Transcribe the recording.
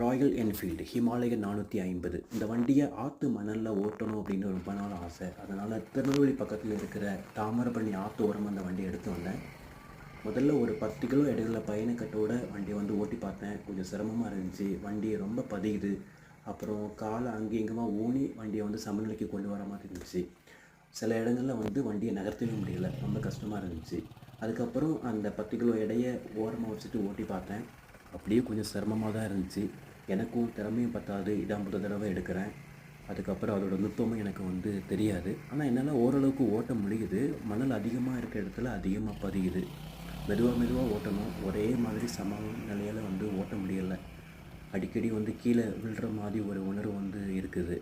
Royal Enfield Himalayan நானூற்றி ஐம்பது. இந்த வண்டியை ஆற்று மணலில் ஓட்டணும் அப்படின்னு ரொம்ப நாள் ஆசை. அதனால் திருநெல்வேலி பக்கத்தில் இருக்கிற தாமிரபரணி ஆற்று ஓரமாக அந்த வண்டியை எடுத்து வந்தேன். முதல்ல ஒரு பத்து கிலோ இடையில பயணக்கட்டோட வண்டியை வந்து ஓட்டி பார்த்தேன். கொஞ்சம் சிரமமாக இருந்துச்சு. வண்டியை ரொம்ப பதியுது. அப்புறம் காலை அங்கே ஊனி வண்டியை வந்து சமநிலைக்கு கொண்டு வர மாதிரி இருந்துச்சு. சில இடங்களில் வந்து வண்டியை நகர்த்தவே முடியல. ரொம்ப கஷ்டமாக இருந்துச்சு. அதுக்கப்புறம் அந்த பத்து கிலோ இடையை ஓரமாக வச்சுட்டு ஓட்டி பார்த்தேன். அப்படியே கொஞ்சம் சிரமமாக தான் இருந்துச்சு. எனக்கும் திறமையும் பத்தாது. இதான் முதல் தடவை எடுக்கிறேன். அதுக்கப்புறம் அதோட நுட்பமும் எனக்கு வந்து தெரியாது. ஆனால் என்னால் ஓரளவுக்கு ஓட்ட முடியுது. மணல் அதிகமாக இருக்கிற இடத்துல அதிகமாக பதியுது. மெதுவாக மெதுவாக ஓட்டணும். ஒரே மாதிரி சம நிலையில் வந்து ஓட்ட முடியலை. அடிக்கடி வந்து கீழே விழுற மாதிரி ஒரு உணர்வு வந்து இருக்குது.